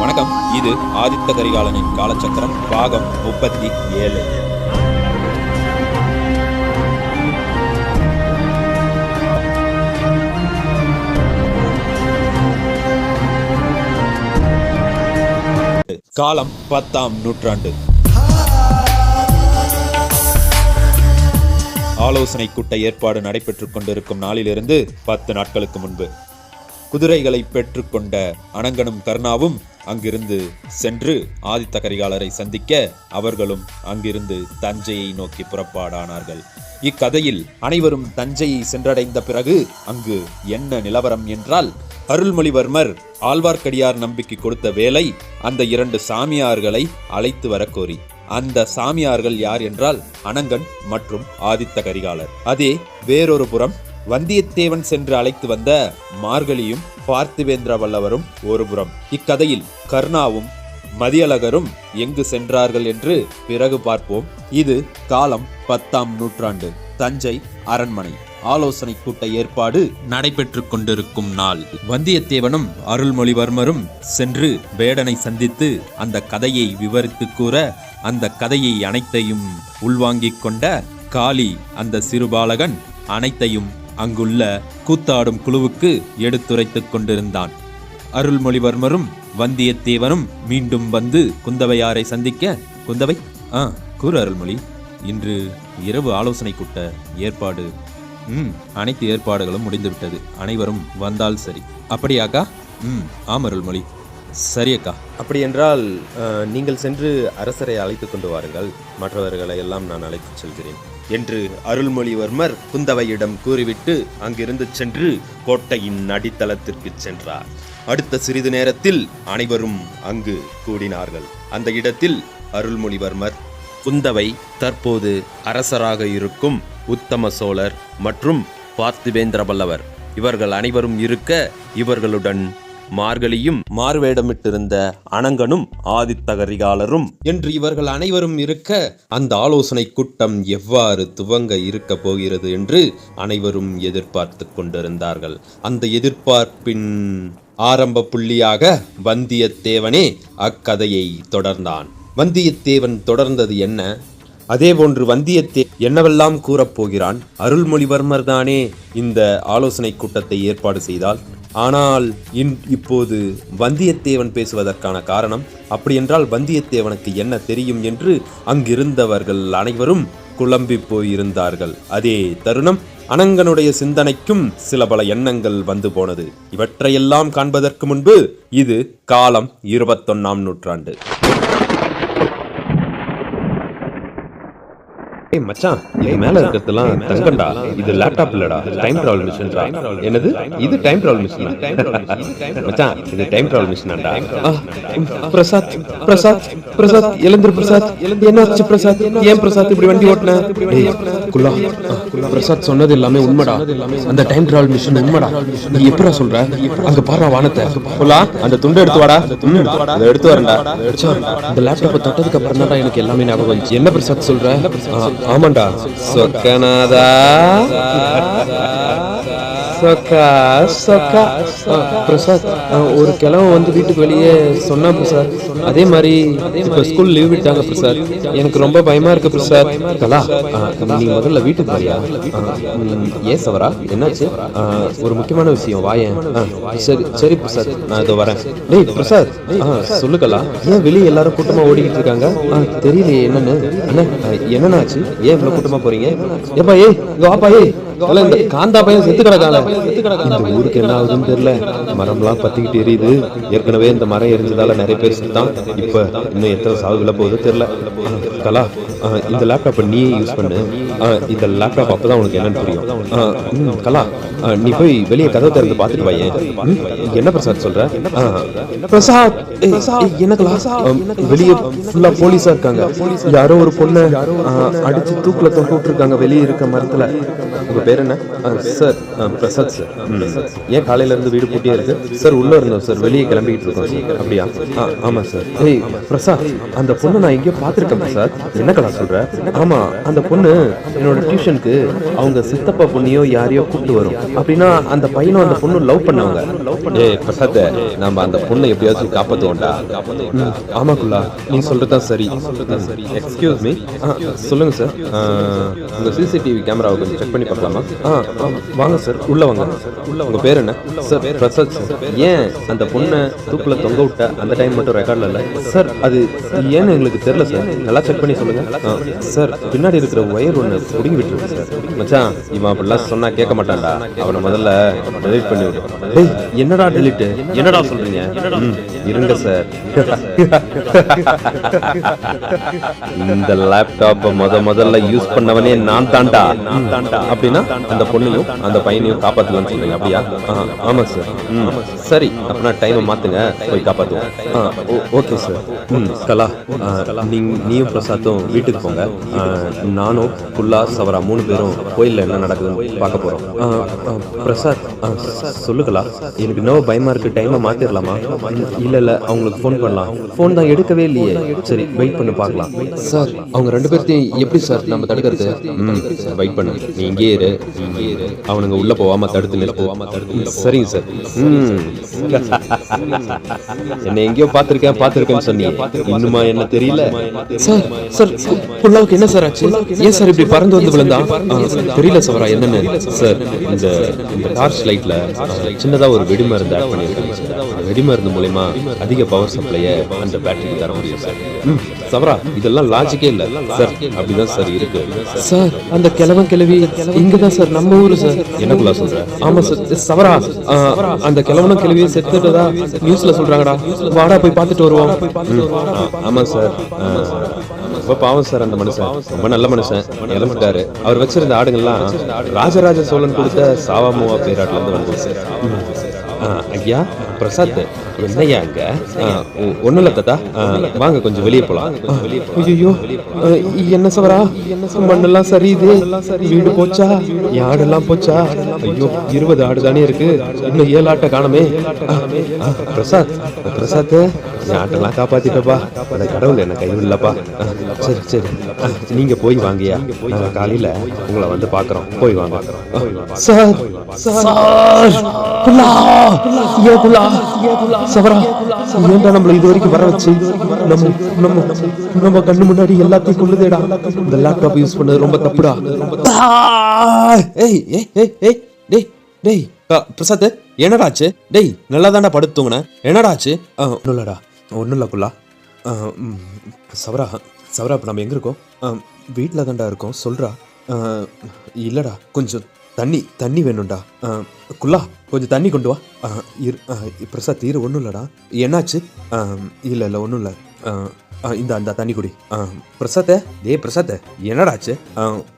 வணக்கம். இது ஆதித்த கரிகாலனின் காலச்சக்கரம் பாகம் முப்பத்தி ஏழு. காலம் பத்தாம் நூற்றாண்டு. ஆலோசனை கூட்ட ஏற்பாடு நடைபெற்றுக் கொண்டிருக்கும் நாளிலிருந்து பத்து நாட்களுக்கு முன்பு. குதிரைகளை பெற்றுக்கொண்ட அனங்கனும் கர்ணாவும் அங்கிருந்து சென்று ஆதித்த கரிகாலரை சந்திக்க அவர்களும் அங்கிருந்து தஞ்சையை நோக்கி புறப்பாடானார்கள். இக்கதையில் அனைவரும் தஞ்சையை சென்றடைந்த பிறகு அங்கு என்ன நிலவரம் என்றால் அருள்மொழிவர்மர் ஆழ்வார்க்கடியார் நம்பிக்கை கொடுத்த வேலை அந்த இரண்டு சாமியார்களை அழைத்து வர கோரி அந்த சாமியார்கள் யார் என்றால் அனங்கன் மற்றும் ஆதித்த கரிகாலர். அதே வேறொரு புறம் வந்தியத்தேவன் சென்று அழைத்து வந்த மார்கழியும் பார்த்திவேந்திர வல்லவரும் ஒருபுறம். இக்கதையில் கர்ணாவும் மதியழகரும் எங்கு சென்றார்கள் என்று பிறகு பார்ப்போம். இது காலம் பத்தாம் நூற்றாண்டு. தஞ்சை அரண்மனை. ஆலோசனை கூட்ட ஏற்பாடு நடைபெற்றுக் கொண்டிருக்கும் நாள். வந்தியத்தேவனும் அருள்மொழிவர்மரும் சென்று வேடனை சந்தித்து அந்த கதையை விவரித்து கூற அந்த கதையை அனைத்தையும் உள்வாங்கிக் கொண்ட காளி அந்த சிறுபாலகன் அனைத்தையும் அங்குள்ள கூத்தாடும் குழுவுக்கு எடுத்துரைத்துக் கொண்டிருந்தான். அருள்மொழிவர்மரும் வந்தியத்தேவனும் மீண்டும் வந்து குந்தவையாரை சந்திக்க குந்தவை ஆ கூறு அருள்மொழி. இன்று இரவு ஆலோசனை கூட்ட ஏற்பாடு. ம் அனைத்து ஏற்பாடுகளும் முடிந்துவிட்டது. அனைவரும் வந்தால் சரி. அப்படியாக்கா? ம் ஆம் அருள்மொழி. சரி அக்கா. அப்படி என்றால் நீங்கள் சென்று அரசரை அழைத்து கொண்டு வாருங்கள். மற்றவர்களை எல்லாம் நான் அழைத்துச் செல்கிறேன். என்று அருள்மொழிவர்மர் குந்தவையிடம் கூறிவிட்டு அங்கிருந்து சென்று கோட்டையின் அடித்தளத்திற்கு சென்றார். அடுத்த சிறிது நேரத்தில் அனைவரும் அங்கு கூடினார்கள். அந்த இடத்தில் அருள்மொழிவர்மர் குந்தவை தற்போது அரசராக இருக்கும் உத்தம சோழர் மற்றும் பார்த்திவேந்திர பல்லவர் இவர்கள் அனைவரும் இருக்க இவர்களுடன் மார்கழியும் மார்வேடமிட்டிருந்த அனங்கனும் ஆதித்த கரிகாலரும் என்று இவர்கள் அனைவரும் இருக்க அந்த ஆலோசனை கூட்டம் எவ்வாறு துவங்க இருக்க போகிறது என்று அனைவரும் எதிர்பார்த்து கொண்டிருந்தார்கள். அந்த எதிர்பார்ப்பின் ஆரம்ப புள்ளியாக வந்தியத்தேவனே அக்கதையை தொடர்ந்தான். வந்தியத்தேவன் தொடர்ந்தது என்ன? அதேபோன்று வந்தியத்தே என்னவெல்லாம் கூறப்போகிறான் அருள்மொழிவர்மர் தானே இந்த ஆலோசனை கூட்டத்தை ஏற்பாடு செய்தால்? ஆனால் இன் இப்போது வந்தியத்தேவன் பேசுவதற்கான காரணம் அப்படியென்றால் வந்தியத்தேவனுக்கு என்ன தெரியும் என்று அங்கிருந்தவர்கள் அனைவரும் குழம்பி போயிருந்தார்கள். அதே தருணம் அனங்கனுடைய சிந்தனைக்கும் சில பல எண்ணங்கள் வந்து போனது. இவற்றையெல்லாம் காண்பதற்கு முன்பு இது காலம் இருபத்தொன்னாம் நூற்றாண்டு. ஏய் மச்சான் மேல இருக்கிறதெல்லாம் தங்கம்டா. இது லேப்டாப் இல்லடா. டைம் டிராவல் மிஷின்டா என்னது? இது டைம் டிராவல் மிஷின் மச்சான் இது டைம் டிராவல் மிஷின்டா பிரசாத் பிரசாத் பிரசாத் எழுந்திரு பிரசாத். என்னாச்சு பிரசாத்? ஏன் பிரசாத் இப்படி வண்டி ஓட்டுன? டேய், குல்லா. பிரசாத்? சொன்னது எல்லாமே உண்மைடா. அந்த டைம் டிராவல் மிஷின் உண்மைடா. நீ எப்படா சொல்ற? அங்க பாரு வானத்தை. குல்லா அந்த துண்டை எடுத்து வாடா. அதை எடுத்து வரேன்டா இந்த லேப்டாப்பை தொட்டதுக்கு அப்புறம் தான் எனக்கு எல்லாமே ஞாபகம் என்ன பிரசாத் சொல்ற? ஆமாண்டா. சொக்கநாதா. சொக்கா சொக்கா பிரசாத் ஆ, ஒரு கிழவன் வந்து வீட்டுக்கு வெளியே சொன்னா பிரசாத் அதே மாதிரி இப்ப ஸ்கூல் லீவ் விட்டாங்க பிரசாத். எனக்கு ரொம்ப பயமா இருக்கு பிரசாத். கலா நீ முதல்ல வீட்டுக்கு வரியா? ஏன் சவரா? என்னாச்சு? ஒரு முக்கியமான விஷயம் வாயேன் ஆ, சரி சரி பிரசாத் நான் இதோ வரேன். டேய் பிரசாத் ஆ, சொல்லு கலா. ஏன் வெளியே எல்லாரும் கூட்டமா ஓடிக்கிட்டு இருக்காங்க? ஆ, தெரியலையே என்னன்னு. அண்ணா என்னென்னாச்சு? ஏன் இவ்வளவு கூட்டமா போறீங்க? ஏப்பா ஏய் வாப்பா ஏய். இந்த காந்தா பையன் செத்து கிடக்கால இந்த ஊருக்கு என்ன ஆகுதுன்னு தெரியல. மரம்லாம் பத்திக்கிட்டு எரியுது. ஏற்கனவே இந்த மரம் எரிஞ்சதால நிறைய பேர் செத்தான் இப்ப இன்னும் எத்தனை சாவுகள போகுதோ தெரியல. கலா இந்த லேப்டாப்பை நீ யூஸ் பண்ணு. இந்த லேப்டாப் அப்பதான் உனக்கு என்னன்னு புரியும். கலா நீ போய் வெளியே கதவு திறந்து பார்த்துட்டு பையன் என்ன பிரசாத் சொல்ற? பிரசாத் ஆம், வெளியே ஃபுல்லா போலீஸா இருக்காங்க. யாரோ ஒரு பொண்ணை அடிச்சு தூக்குல தொங்க விட்டுருக்காங்க. வெளியே இருக்க மரத்துல. பேர் என்ன? Sir Prasad sir. ஏன் காலையில இருந்து வீடு பூட்டியே இருக்கு? சார் உள்ள இருந்தோம் சார். வெளியே கிளம்பிட்டு இருக்கோம் சார். அப்படியா? ஆ, ஆமா சார். ஏய் பிரசாத் அந்த பொண்ணு நான் எங்கேயோ பார்த்திருக்கேன் பிரசாத் என்ன கலா சொல்ற? ஆமா அந்த பொண்ணு என்னோட டியூஷனுக்கு அவங்க சித்தப்பா பொண்ணையோ யாரையோ கூப்பிட்டு வரும். அப்படின்னா அந்த பையனும் அந்த பொண்ணு லவ் பண்ணவங்க. ஏய் பிரசாத் நம்ம அந்த பொண்ணை எப்படியாச்சும் காப்பாற்றுவோம்டா ஆமாக்குள்ளா நீ சொல்றது தான் சரி. எக்ஸ்கியூஸ் மீ சொல்லுங்க சார். உங்க சிசிடிவி கேமராவை கொஞ்சம் செக் பண்ணி பார்க்கலாமா? ஆ ஆ, வாங்க சார். உள்ள வாங்க. உள்ள உங்கள் பேர் என்ன? Sir Prasad sir. ஏன் அந்த பொண்ணை தூக்கில் தொங்க விட்ட அந்த டைம் மட்டும் ரெக்கார்டில் இல்லை? சார் அது ஏன்னு எங்களுக்கு தெரியல சார். நல்லா செக் பண்ணி சொல்லுங்கள் ஆ, சார் பின்னாடி இருக்கிற ஒயர் ஒன்று பிடுங்கி விட்டுருக்கு சார். மச்சான் இவன் அப்படிலாம் சொன்னால் கேட்க மாட்டான்டா. அவனை முதல்ல டெலிட் பண்ணி விடு. டேய் என்னடா டெலீட் என்னடா சொல்கிறீங்க ம், இருங்க சார். இந்த லேப்டாப்பை முத முதல்ல யூஸ் பண்ணவனே நான் தாண்டா நான் தாண்டா அப்படின்னா? அந்த பொண்ணையும் அந்த பையனையும் காப்பாத்தலாம்னு சொல்றீங்க அப்படியா? ஆமா சார். சரி அப்படின்னா டைமை மாத்துங்க போய் காப்பாத்துவோம். Okay sir. ம் கலா நீயும் பிரசாத்தும் வீட்டுக்கு போங்க. நானும் குல்லா சவரா மூணு பேரும் கோயில்ல என்ன நடக்குதுன்னு பார்க்க ஆ, பிரசாத் சொல்லுங்களா எனக்கு இன்னும் பயமா இருக்கு. டைமை மாத்திரலாமா? இல்ல இல்ல அவங்களுக்கு ஃபோன் பண்ணலாம். ஃபோன் தான் எடுக்கவே இல்லையே. சரி வெயிட் பண்ணி பார்க்கலாம். சார் அவங்க ரெண்டு பேர்த்தையும் எப்படி சார் நம்ம தடுக்கிறது? வெயிட் பண்ணு நீ இங்கே இரு. அவனுங்க உள்ள போவாம தடுத்து நிறுத்து தடுத்து சரிங்க சார். என்ன எங்கேயோ பார்த்திருக்கேன் பார்த்திருக்கேன்னு சொன்னீங்க. இன்னுமா என்ன தெரியல? சார் சார் புல்லாவுக்கு என்ன சார் ஆச்சு? ஏன் சார் இப்படி பறந்து வந்து விழுந்தா? தெரியல சவரா என்னன்னு. சார் இந்த இந்த டார்ச் லைட்ல சின்னதா ஒரு வெடிமருந்து ஆட் பண்ணியிருக்காங்க வெடிமருந்து மூலயமா அதிக பவர் சப்ளையை அந்த பேட்டரிக்கு தர முடியும் சார் சவரா இதெல்லாம் லாஜிக்கே இல்ல சார் அப்படிதான் சார் இருக்கு. சார் அந்த கிழவன் கிழவி இங்க தான் சார் நம்ம ஊரு சார் என்னக்குள்ள சொல்ற? ஆமா சார் சவரா அந்த கிழவனும் கிழவியும் செத்துட்டதா நியூஸ்ல சொல்றாங்கடா. வாடா போய் பார்த்துட்டு வருவோம். ஆமா சார் ரொம்ப பாவம் சார் அந்த மனுஷன். ரொம்ப நல்ல மனுஷன். இறந்துட்டாரு. அவர் வச்சிருந்த ஆடுங்கள்லாம் ராஜராஜ சோழன் கொடுத்த சாவாமுவா பேராட்ல இருந்து வந்து சார் ஐயா பிரசாத் என்னையா அங்க ஒன்னும் இல்ல தாத்தா. வாங்க கொஞ்சம் வெளியே போலாம். ஐயோ என்ன சவரா? மண்ணெல்லாம் சரியுது. வீடு போச்சா? யாடெல்லாம் போச்சா? ஐயோ இருபது ஆடு தானே இருக்கு. இன்னும் ஏழு ஆட்டை காணமே. பிரசாத் பிரசாத் ஆட்டெல்லாம் காப்பாத்திட்டப்பா. அந்த கடவுள் என்ன கைவிடலப்பா சரி சரி. நீங்க போய் வாங்கயா காலையில உங்களை வந்து பாக்குறோம். போய் வாங்க. Sir sir. புல்லா. ஏ புல்லா. சவரா? ஏன்டா நம்மள இது வரைக்கும் வர வச்சு? நம்ம நம்ம நம்ம கண்ணு முன்னாடி எல்லாத்தையும் கொள்ளுதேடா இந்த லேப்டாப் யூஸ் பண்ணது ரொம்ப தப்புடா. ஏய் ஏய் ஏய் ஏய் டேய் டேய். ஆ, பிரசாத் என்னடா ஆச்சு? டேய் நல்லா தாண்டா படுத்து தூங்கினேன் என்னடா ஆச்சு? ஆ, இல்லடா. ஒன்றும் இல்லை குல்லா. ஆ, ம், சவரா சவரா இப்போ நம்ம எங்கே இருக்கோம்? வீட்டில் தாண்டா இருக்கோம். சொல்கிறா இல்லைடா. கொஞ்சம் தண்ணி தண்ணி வேணும்டா. ஆ, குல்லா கொஞ்சம் தண்ணி கொண்டு வா. இரு ஆ, பிரசாத் இரு ஒன்றும் இல்லைடா. என்னாச்சு? இல்லை இல்லை ஒன்றும் இல்லை. இந்த அந்த தண்ணி குடி. ஆ, பிரசாத்த டேய் பிரசாத்த என்னடா ஆச்சு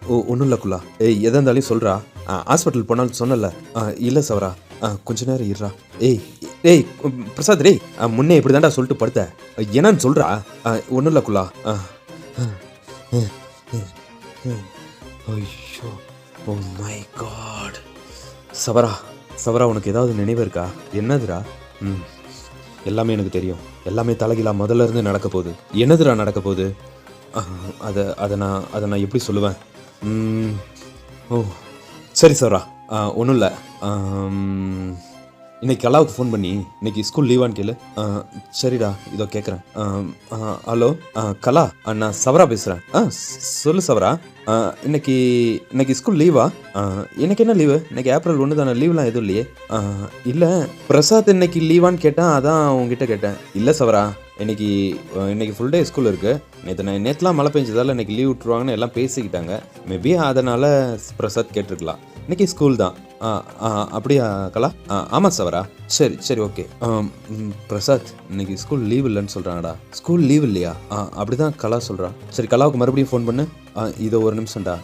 ஒன்றும் இல்லை குல்லா. ஏய் எதாக இருந்தாலும் சொல்கிறா ஹாஸ்பிட்டல் போனாலும் சொன்னல. இல்லை சவரா. ஆ, கொஞ்ச நேரம் இருடா. ஏய் ஏய் பிரசாத் ரே ஆ, முன்னே இப்படி தாண்டா சொல்லிட்டு படுத்த. என்னன்னு சொல்கிறா ஒன்றும் இல்லை குல்லா. ஆ. ஐயோ. ஓ மை காட் சவரா சவரா உனக்கு ஏதாவது நினைவு இருக்கா? என்னதுடா? ம். எல்லாமே எனக்கு தெரியும். எல்லாமே தலைகீழா முதல்ல இருந்து நடக்க போகுது. என்னதுடா நடக்க போகுது? அதை அதை நான் அதை நான் எப்படி சொல்லுவேன்? ம், ஓ சரி சவரா. ஒன்றும் இல்லை. இன்னைக்கு கலாவுக்கு ஃபோன் பண்ணி இன்னைக்கு ஸ்கூல் லீவான்னு கேளு. ஆ, சரிடா இதோ கேட்குறேன் ஹலோ கலா நான் சவரா பேசுகிறேன் ஆ சொல்லு சவரா. இன்னைக்கு இன்னைக்கு ஸ்கூல் லீவா எனக்கு இன்னைக்கு என்ன லீவு இன்னைக்கு ஏப்ரல் ஒன்று தானே லீவ்லாம் எதுவும் இல்லையே? ஆ, இல்லை பிரசாத் இன்னைக்கு லீவான்னு கேட்டால் அதான் உங்ககிட்ட கேட்டேன். இல்லை சவரா இன்னைக்கு இன்னைக்கு ஃபுல் டே ஸ்கூல் இருக்கு. நேற்று நான் நேற்றுலாம் மழை பெஞ்சதால் இன்னைக்கு லீவ் விட்டுருவாங்கன்னு எல்லாம் பேசிக்கிட்டாங்க. மேபி அதனால் பிரசாத் கேட்டிருக்கலாம். இன்னைக்கு ஸ்கூல் தான். ஆ, ஆ, அப்படியா கலா? ஆ, சவரா. சரி சரி ஓகே. பிரசாத் இன்னைக்கு ஸ்கூல் லீவ் இல்லைன்னு சொல்கிறாங்கடா ஸ்கூல் லீவ் இல்லையா? ஆ, அப்படிதான் கலா சொல்கிறா சரி கலாவுக்கு மறுபடியும் ஃபோன் பண்ணு. ஆ, இதோ ஒரு நிமிஷம்டா.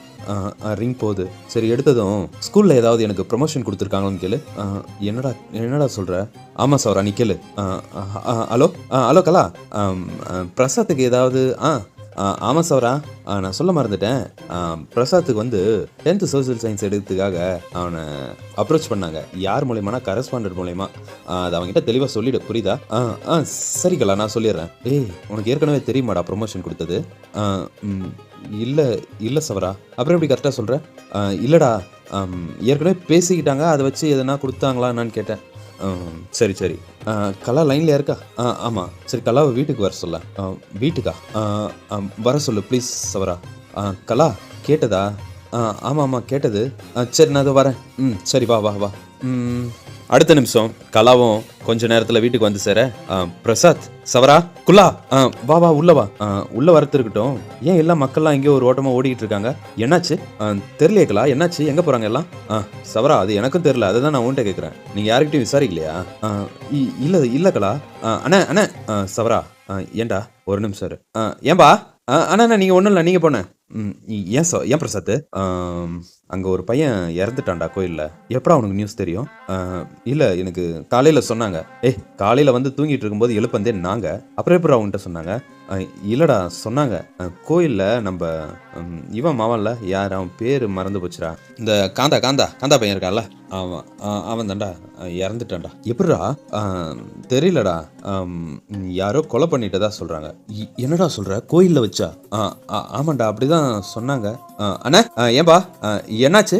ரிங் போகுது. சரி எடுத்ததும் ஸ்கூலில் ஏதாவது எனக்கு ப்ரொமோஷன் கொடுத்துருக்காங்களான்னு கேளு. ஆ, என்னடா என்னடா சொல்கிற ஆமாம் சவரா நீ கேளு. ஆ, ஆ, ஹலோ? ஆ, ஹலோ கலா. ஆ, பிரசாத்துக்கு ஏதாவது ஆ ஆமாம் சவரா ஆ, நான் சொல்ல மறந்துட்டேன். பிரசாத்துக்கு வந்து டென்த்து சோஷியல் சயின்ஸ் எடுக்கிறதுக்காக அவனை அப்ரோச் பண்ணாங்க. யார் மூலயமானா கரஸ்பாண்டட் மூலயமா. அது அவங்ககிட்ட தெளிவாக சொல்லிடு புரியுதா? ஆ ஆ சரிங்களா நான் சொல்லிடுறேன். ஏய் உனக்கு ஏற்கனவே தெரியுமாடா ப்ரொமோஷன் கொடுத்தது? ஆ, இல்லை இல்லை சவரா அப்புறம் எப்படி கரெக்டாக சொல்கிறேன் இல்லைடா. ஏற்கனவே பேசிக்கிட்டாங்க அதை வச்சு எதனா கொடுத்தாங்களா கேட்டேன். சரி சரி. ஆ, கலா லைனில் இருக்கா? ஆ ஆமாம் சரி கலாவை வீட்டுக்கு வர சொல்ல. ஆ, வீட்டுக்கா? ஆ, வர சொல்லு ப்ளீஸ் சவரா. ஆ, கலா கேட்டதா? ஆ ஆமாம் ஆமாம் கேட்டது. ஆ, சரி நான் அதை வரேன். ம் சரி வா வா வா. ம், அடுத்த நிமிஷம் கலாவும் கொஞ்ச நேரத்தில் வீட்டுக்கு வந்து சேர ஆ, பிரசாத் சவரா குல்லா ஆ, வா வா உள்ள வா. ஆ, உள்ள வரத்து இருக்கட்டும். ஏன் எல்லாம் மக்கள்லாம் எங்கேயோ ஒரு ஓட்டமா ஓடிக்கிட்டு இருக்காங்க? என்னாச்சு? தெரியலையேக்கலா? தெரியலையே கலா என்னாச்சு? எங்க போறாங்க எல்லாம்? ஆ, சவரா அது எனக்கும் தெரியல. அதுதான் நான் உன்ட்ட கேட்குறேன் நீங்க யாருக்கிட்டையும் விசாரிக்கலையா? ஆ, இ- இல்ல இல்ல கலா ஆ, அண்ணா அண்ணா ஆ, சவரா ஆ, ஏன்டா ஒரு நிமிஷம் ஏன்பா? ஆ, அண்ணா நீங்கள் ஒன்றும் இல்லை நீங்கள் போன ம், ஏன் சார் ஏன் பிரசாத் அங்கே ஒரு பையன் இறந்துட்டான்டா கோயிலில். எப்படா உனக்கு நியூஸ் தெரியும்? இல்லை எனக்கு காலையில் சொன்னாங்க. ஏய் காலையில் வந்து தூங்கிட்டு இருக்கும்போது எழுப்பந்தே நாங்கள் அப்புறம் எப்படி அவங்ககிட்ட சொன்னாங்க? இல்லைடா சொன்னாங்க. கோயிலில் நம்ம இவன் மாவன்ல யார் அவன் பேர் மறந்து போச்சுடா. இந்த காந்தா காந்தா காந்தா பையன் இருக்கான்ல? அவன் ஆ, அவன் தான்டா. இறந்துட்டான்டா. எப்படிடா? தெரியலடா. யாரோ கொலை பண்ணிட்டதா சொல்கிறாங்க என்னடா சொல்கிற கோயிலில் வச்சா? ஆ, ஆ, ஆமாண்டா அப்படிதான் சொன்னாங்க. ஆ, அண்ணா ஆ, ஏன்பா? என்னாச்சு?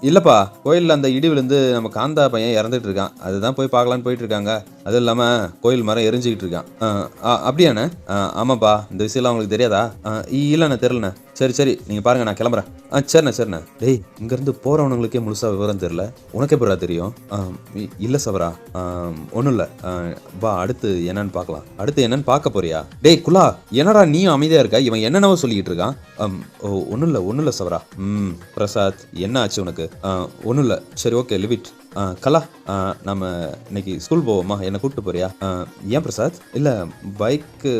இல்லைப்பா கோயிலில் அந்த இடி விழுந்து நம்ம காந்தா பையன் இறந்துட்டு இருக்கான். அதுதான் போய் பார்க்கலான்னு போயிட்டு இருக்காங்க. அதுவும் இல்லாமல் கோயில் மரம் எரிஞ்சுக்கிட்டு இருக்கான். ஆ, அப்படியாண்ணே? ஆ, ஆமாப்பா இந்த விஷயம்லாம் உங்களுக்கு தெரியாதா? ஆ, இல்லைண்ணே தெரிலண்ணே சரி சரி நீங்க பாருங்க நான் கிளம்புறேன். ஆ சரிண்ணே சரிண்ணே. டேய் இங்கேருந்து போறவனுங்களுக்கே முழுசா விவரம் தெரியல. உனக்கு எப்படா தெரியும்? ஆ, இ- இல்ல சவரா. ஒன்றும் இல்லை. வா அடுத்து என்னன்னு பார்க்கலாம். அடுத்து என்னன்னு பார்க்க போறியா? டேய் குலா என்னடா நீயும் அமைதியா இருக்க? இவன் என்னென்னவோ சொல்லிக்கிட்டு இருக்கான். ஓ ஒன்றும் இல்லை ஒன்றும் இல்லை சவரா. ம் பிரசாத் என்ன ஆச்சு உனக்கு? ஒன்றும் இல்லை. சரி ஓகே லிவிட் கலா நம்ம இன்னைக்கு ஸ்கூல் போவோமா? என்னை கூப்பிட்டு போறியா? ஏன் பிரசாத்? இல்லை பைக்கு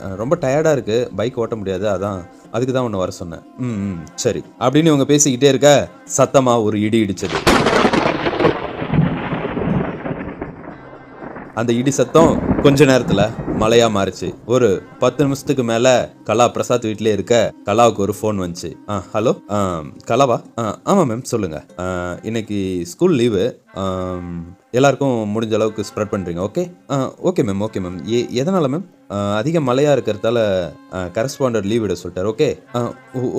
ரொம்ப டயர்டாக இருக்கு. பைக் ஓட்ட முடியாது. அதான் அதுக்கு தான் ஒன்று வர சொன்னேன். ம் ம், சரி. அப்படின்னு இவங்க பேசிக்கிட்டே இருக்க சத்தமாக ஒரு இடி இடிச்சது. அந்த இடி சத்தம் கொஞ்ச நேரத்தில் மழையா மாறுச்சு. ஒரு பத்து நிமிஷத்துக்கு மேல கலா பிரசாத் வீட்லயே இருக்க கலாவுக்கு ஒரு ஃபோன் வந்துச்சு. ஆ ஹலோ ஆ, கலாவா? ஆ, ஆமா மேம் சொல்லுங்க. இன்னைக்கு ஸ்கூல் லீவு எல்லாருக்கும் முடிஞ்ச அளவுக்கு ஸ்ப்ரெட் பண்ணுறீங்க okay okay ma'am okay ma'am ஏ எதனால் மேம் அதிக மழையாக இருக்கிறதால கரஸ்பாண்டர் லீவ் விட சொல்லிட்டார். Okay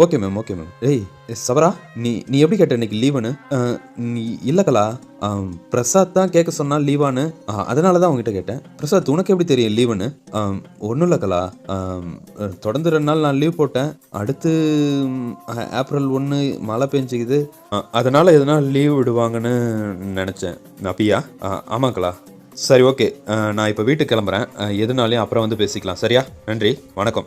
okay ma'am okay ma'am ஏய் சபரா நீ நீ எப்படி கேட்ட இன்னைக்கு லீவுன்னு நீ இல்ல கலா பிரசாத் தான் கேட்க சொன்னால் லீவான்னு ஆ, அதனால தான் உங்ககிட்ட கேட்டேன். பிரசாத் உனக்கு எப்படி தெரியும் லீவுன்னு ஒன்றும் இல்லை கலா. தொடர்ந்து ரெண்டு நாள் நான் லீவ் போட்டேன். அடுத்து ஏப்ரல் ஒன்று மழை பெஞ்சுக்குது. அதனால் எதனால் லீவ் விடுவாங்கன்னு நினச்சேன். அப்படியா ஆ, சரி ஓகே. நான் இப்போ வீட்டுக்கு கிளம்புறேன். எதுனாலையும் அப்புறம் வந்து பேசிக்கலாம். சரியா? நன்றி. வணக்கம்.